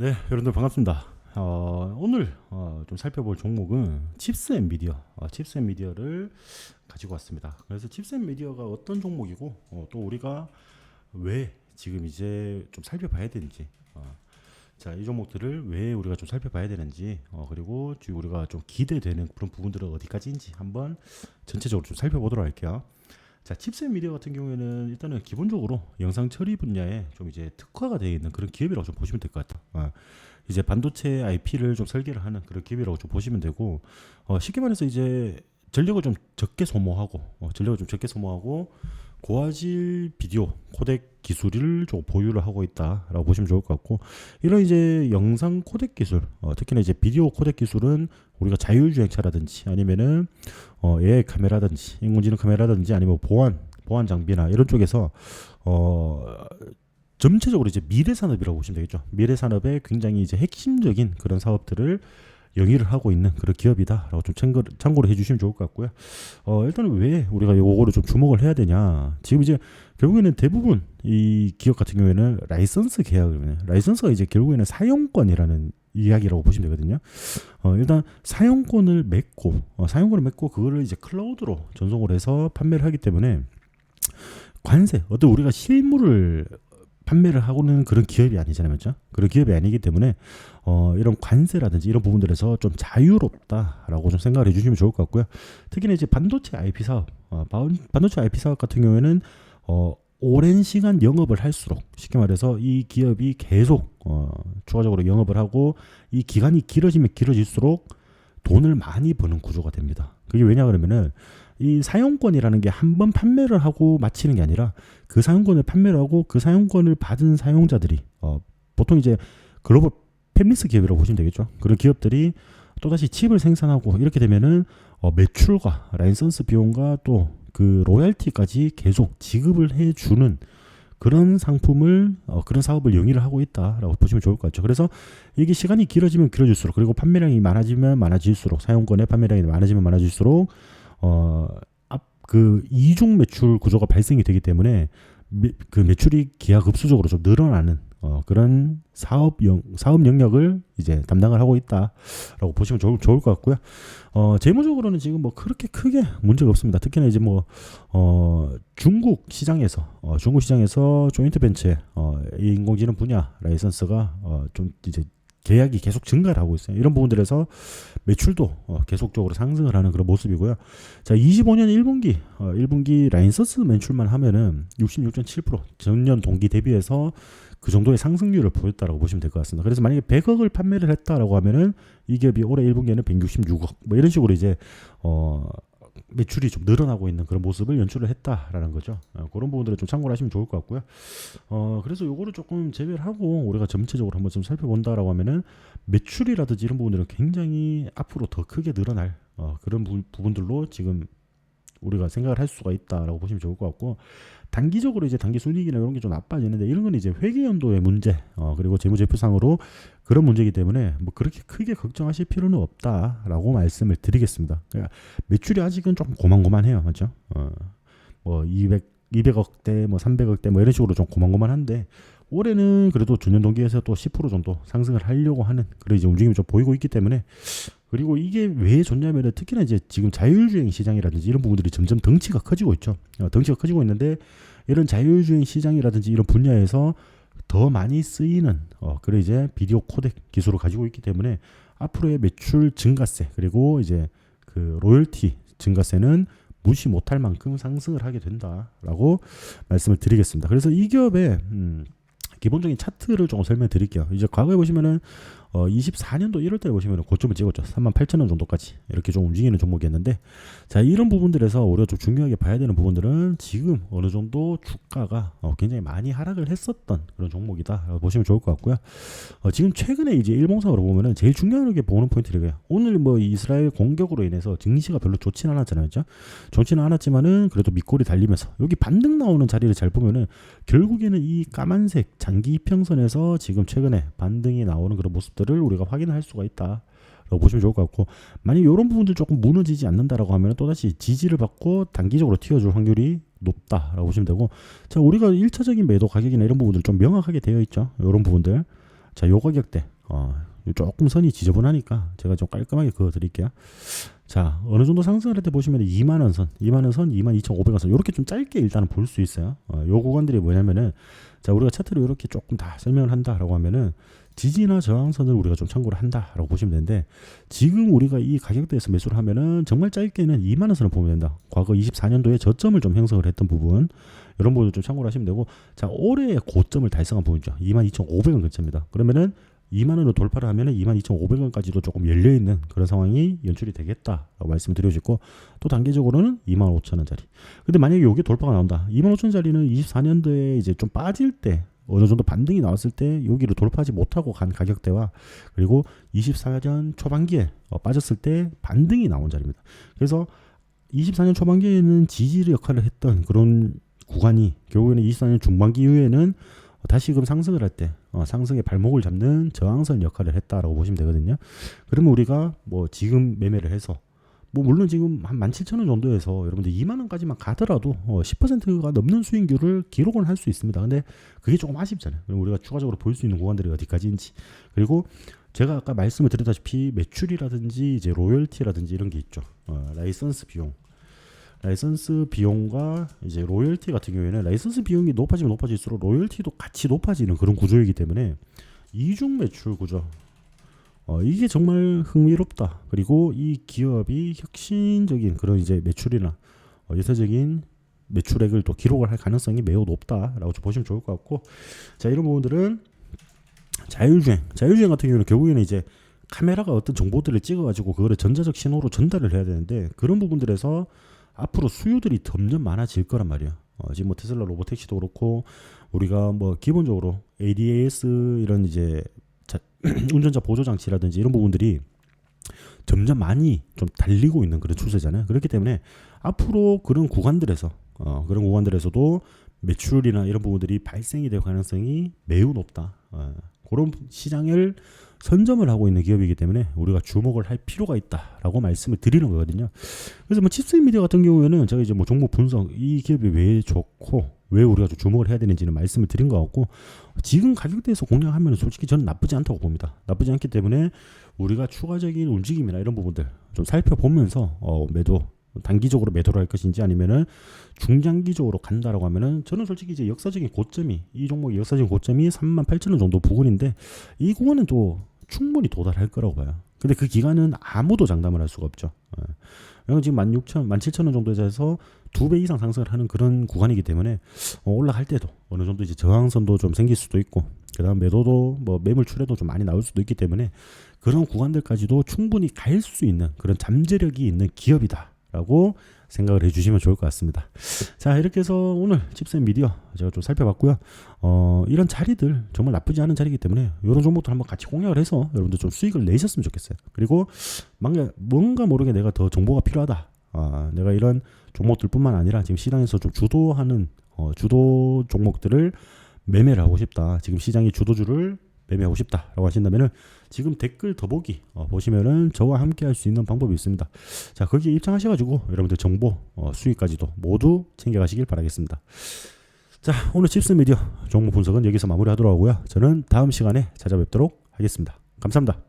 네, 여러분들 반갑습니다. 어, 오늘 어, 좀 살펴볼 종목은 칩스 앤 미디어, 어, 칩스 앤 미디어를 가지고 왔습니다. 그래서 칩스 앤 미디어가 어떤 종목이고 어, 또 우리가 왜 지금 이제 좀 살펴봐야 되는지, 어, 자, 이 종목들을 왜 우리가 좀 살펴봐야 되는지, 어, 그리고 우리가 좀 기대되는 그런 부분들은 어디까지인지 한번 전체적으로 좀 살펴보도록 할게요. 자, 칩셋 미디어 같은 경우에는 일단은 기본적으로 영상 처리 분야에 좀 이제 특화가 되어 있는 그런 기업이라고 좀 보시면 될 것 같아요. 어, 이제 반도체 IP를 좀 설계를 하는 그런 기업이라고 좀 보시면 되고 어, 쉽게 말해서 이제 전력을 좀 적게 소모하고 어, 전력을 좀 적게 소모하고 고화질 비디오 코덱 기술을 좀 보유를 하고 있다라고 보시면 좋을 것 같고 이런 이제 영상 코덱 기술 어, 특히나 이제 비디오 코덱 기술은 우리가 자율주행차라든지 아니면은 어, AI 카메라든지 인공지능 카메라든지 아니면 보안 보안 장비나 이런 쪽에서 어 전체적으로 이제 미래 산업이라고 보시면 되겠죠. 미래 산업의 굉장히 이제 핵심적인 그런 사업들을 영위를 하고 있는 그런 기업이다라고 좀 참고, 참고를 해주시면 좋을 것 같고요. 어, 일단은 왜 우리가 요거를 좀 주목을 해야 되냐? 지금 이제 결국에는 대부분 이 기업 같은 경우에는 라이선스 계약을 라이선스가 이제 결국에는 사용권이라는 이야기라고 보시면 되거든요. 어, 일단 사용권을 맺고 어, 사용권을 맺고 그거를 이제 클라우드로 전송을 해서 판매를 하기 때문에 관세 어떤 우리가 실물을 판매를 하고는 그런 기업이 아니잖아요, 맞죠? 그런 기업이 아니기 때문에 어, 이런 관세라든지 이런 부분들에서 좀 자유롭다라고 좀 생각을 해주시면 좋을 것 같고요. 특히나 이제 반도체 IP 사업, 어, 반도체 IP 사업 같은 경우에는 어, 오랜 시간 영업을 할수록 쉽게 말해서 이 기업이 계속 어, 추가적으로 영업을 하고 이 기간이 길어지면 길어질수록 돈을 많이 버는 구조가 됩니다. 그게 왜냐 그러면은 이 사용권이라는 게 한 번 판매를 하고 마치는 게 아니라 그 사용권을 판매를 하고 그 사용권을 받은 사용자들이 어, 보통 이제 글로벌 팹리스 기업이라고 보시면 되겠죠. 그런 기업들이 또다시 칩을 생산하고 이렇게 되면은 어, 매출과 라이선스 비용과 또 그 로얄티까지 계속 지급을 해주는 그런 상품을 어, 그런 사업을 영위를 하고 있다라고 보시면 좋을 것 같죠. 그래서 이게 시간이 길어지면 길어질수록 그리고 판매량이 많아지면 많아질수록 사용권의 판매량이 많아지면 많아질수록 어, 앞그 이중 매출 구조가 발생이 되기 때문에 매, 그 매출이 기하급수적으로 좀 늘어나는 어, 그런 사업 영, 사업 영역을 이제 담당을 하고 있다라고 보시면 좋을, 좋을 것 같고요. 어, 재무적으로는 지금 뭐 그렇게 크게 문제가 없습니다. 특히나 이제 뭐, 어, 중국 시장에서, 어, 중국 시장에서 조인트 벤처, 어, 인공지능 분야 라이선스가, 어, 좀 이제 계약이 계속 증가를 하고 있어요. 이런 부분들에서 매출도 어, 계속적으로 상승을 하는 그런 모습이고요. 자, 25년 1분기 어, 1분기 라인서스 매출만 하면은 66.7% 전년 동기 대비해서 그 정도의 상승률을 보였다라고 보시면 될 것 같습니다. 그래서 만약에 100억을 판매를 했다라고 하면은 이 기업이 올해 1분기에는 166억 뭐 이런 식으로 이제 어 매출이 좀 늘어나고 있는 그런 모습을 연출을 했다라는 거죠. 어, 그런 부분들을 좀 참고를 하시면 좋을 것 같고요. 어, 그래서 요거를 조금 제외를 하고 우리가 전체적으로 한번 좀 살펴본다라고 하면은 매출이라든지 이런 부분들은 굉장히 앞으로 더 크게 늘어날 어, 그런 부, 부분들로 지금 우리가 생각을 할 수가 있다라고 보시면 좋을 것 같고 단기적으로 이제 단기 순이익이나 이런 게 좀 나빠지는데 이런 건 이제 회계 연도의 문제 어, 그리고 재무제표상으로 그런 문제이기 때문에 뭐 그렇게 크게 걱정하실 필요는 없다라고 말씀을 드리겠습니다. 그러니까 매출이 아직은 좀 고만고만해요, 맞죠? 어, 뭐 200, 200억대, 뭐 300억대 뭐 이런 식으로 좀 고만고만한데 올해는 그래도 전년 동기에서 또 10% 정도 상승을 하려고 하는 그런 이제 움직임이 좀 보이고 있기 때문에 그리고 이게 왜 좋냐면은 특히나 이제 지금 자율주행 시장이라든지 이런 부분들이 점점 덩치가 커지고 있죠. 어, 덩치가 커지고 있는데 이런 자율주행 시장이라든지 이런 분야에서 더 많이 쓰이는 어 그래 이제 비디오 코덱 기술을 가지고 있기 때문에 앞으로의 매출 증가세 그리고 이제 그 로열티 증가세는 무시 못할 만큼 상승을 하게 된다라고 말씀을 드리겠습니다. 그래서 이 기업의 음 기본적인 차트를 좀 설명드릴게요. 이제 과거에 보시면은 어 24년도 1월달에 보시면 고점을 찍었죠. 3만 8천 원 정도까지 이렇게 좀 움직이는 종목이었는데 자 이런 부분들에서 우리가 좀 중요하게 봐야 되는 부분들은 지금 어느 정도 주가가 어 굉장히 많이 하락을 했었던 그런 종목이다 보시면 좋을 것 같고요. 어 지금 최근에 이제 일봉상으로 보면은 제일 중요하게 보는 포인트를 오늘 뭐 이스라엘 공격으로 인해서 증시가 별로 좋지는 않았잖아요, 그죠? 좋지는 않았지만은 그래도 밑골이 달리면서 여기 반등 나오는 자리를 잘 보면은 결국에는 이 까만색 장기 이평선에서 지금 최근에 반등이 나오는 그런 모습 것들을 우리가 확인할 수가 있다. 라고 보시면 좋을 것 같고 만약 이런 부분들 조금 무너지지 않는다라고 하면 또다시 지지를 받고 단기적으로 튀어줄 확률이 높다라고 보시면 되고 자 우리가 일차적인 매도 가격이나 이런 부분들 좀 명확하게 되어 있죠 이런 부분들 자 요 가격대 어, 조금 선이 지저분하니까 제가 좀 깔끔하게 그어 드릴게요 자 어느 정도 상승을 할때 보시면 2만 원 선, 2만 원 선, 2만 2,500원 선 이렇게 좀 짧게 일단은 볼 수 있어요. 어, 요 구간들이 뭐냐면은 자 우리가 차트로 이렇게 조금 다 설명을 한다라고 하면은 지지나 저항선을 우리가 좀 참고를 한다라고 보시면 되는데 지금 우리가 이 가격대에서 매수를 하면은 정말 짧게는 2만 원 선을 보면 된다. 과거 24년도에 저점을 좀 형성을 했던 부분 이런 부분을 좀 참고를 하시면 되고 자 올해의 고점을 달성한 부분이죠. 22,500원 근처입니다. 그러면은 2만 원을 돌파를 하면은 22,500원까지도 조금 열려 있는 그런 상황이 연출이 되겠다라고 말씀을 드려주고 또 단계적으로는 25,000원짜리. 근데 만약에 이게 돌파가 나온다. 25,000원짜리는 24년도에 이제 좀 빠질 때 어느 정도 반등이 나왔을 때 여기를 돌파하지 못하고 간 가격대와 그리고 24년 초반기에 어, 빠졌을 때 반등이 나온 자리입니다. 그래서 24년 초반기에는 지지의 역할을 했던 그런 구간이 결국에는 24년 중반기 이후에는 다시금 상승을 할때 어, 상승의 발목을 잡는 저항선 역할을 했다라고 보시면 되거든요. 그러면 우리가 뭐 지금 매매를 해서 뭐 물론 지금 한 17,000원 정도에서 여러분들 2만 원까지만 가더라도 어 10%가 넘는 수익률을 기록은 할 수 있습니다. 근데 그게 조금 아쉽잖아요. 그럼 우리가 추가적으로 볼 수 있는 구간들이 어디까지인지 그리고 제가 아까 말씀을 드렸다시피 매출이라든지 이제 로열티라든지 이런 게 있죠. 어, 라이선스 비용. 라이선스 비용과 이제 로열티 같은 경우에는 라이선스 비용이 높아지면 높아질수록 로열티도 같이 높아지는 그런 구조이기 때문에 이중 매출 구조 어, 이게 정말 흥미롭다. 그리고 이 기업이 혁신적인 그런 이제 매출이나 어, 예사적인 매출액을 또 기록을 할 가능성이 매우 높다라고 좀 보시면 좋을 것 같고 자 이런 부분들은 자율주행 자율주행 같은 경우는 결국에는 이제 카메라가 어떤 정보들을 찍어가지고 그거를 전자적 신호로 전달을 해야 되는데 그런 부분들에서 앞으로 수요들이 점점 많아질 거란 말이에요. 어, 지금 뭐 테슬라 로보택시도 그렇고 우리가 뭐 기본적으로 ADAS 이런 이제 자, 운전자 보조 장치라든지 이런 부분들이 점점 많이 좀 달리고 있는 그런 추세잖아요. 그렇기 때문에 앞으로 그런 구간들에서 어, 그런 구간들에서도 매출이나 이런 부분들이 발생이 될 가능성이 매우 높다. 어, 그런 시장을 선점을 하고 있는 기업이기 때문에 우리가 주목을 할 필요가 있다라고 말씀을 드리는 거거든요. 그래서 뭐 칩스 미디어 같은 경우에는 제가 이제 뭐 종목 분석 이 기업이 왜 좋고 왜 우리가 좀 주목을 해야 되는지는 말씀을 드린 것 같고 지금 가격대에서 공략하면 솔직히 저는 나쁘지 않다고 봅니다. 나쁘지 않기 때문에 우리가 추가적인 움직임이나 이런 부분들 좀 살펴보면서 어, 매도 단기적으로 매도를 할 것인지 아니면은 중장기적으로 간다라고 하면은 저는 솔직히 이제 역사적인 고점이 이 종목의 역사적인 고점이 3만 8천 원 정도 부근인데 이 구간은 또 충분히 도달할 거라고 봐요. 근데 그 기간은 아무도 장담을 할 수가 없죠. 예. 왜냐면 지금 16,000, 17,000원 정도에서 두 배 이상 상승을 하는 그런 구간이기 때문에 어, 올라갈 때도 어느 정도 이제 저항선도 좀 생길 수도 있고 그다음 매도도 뭐 매물 출회도 좀 많이 나올 수도 있기 때문에 그런 구간들까지도 충분히 갈 수 있는 그런 잠재력이 있는 기업이다라고 생각을 해주시면 좋을 것 같습니다. 자 이렇게 해서 오늘 칩센 미디어 제가 좀 살펴봤고요. 어, 이런 자리들 정말 나쁘지 않은 자리이기 때문에 이런 종목들 한번 같이 공략을 해서 여러분들 좀 수익을 내셨으면 좋겠어요. 그리고 뭔가, 뭔가 모르게 내가 더 정보가 필요하다. 아, 내가 이런 종목들뿐만 아니라 지금 시장에서 좀 주도하는 어, 주도 종목들을 매매를 하고 싶다. 지금 시장의 주도주를 매매하고 싶다라고 하신다면은 지금 댓글 더보기 어, 보시면은 저와 함께 할 수 있는 방법이 있습니다. 자 거기에 입장하셔가지고 여러분들 정보 어, 수익까지도 모두 챙겨가시길 바라겠습니다. 자 오늘 칩스 미디어 종목 분석은 여기서 마무리하도록 하고요. 저는 다음 시간에 찾아뵙도록 하겠습니다. 감사합니다.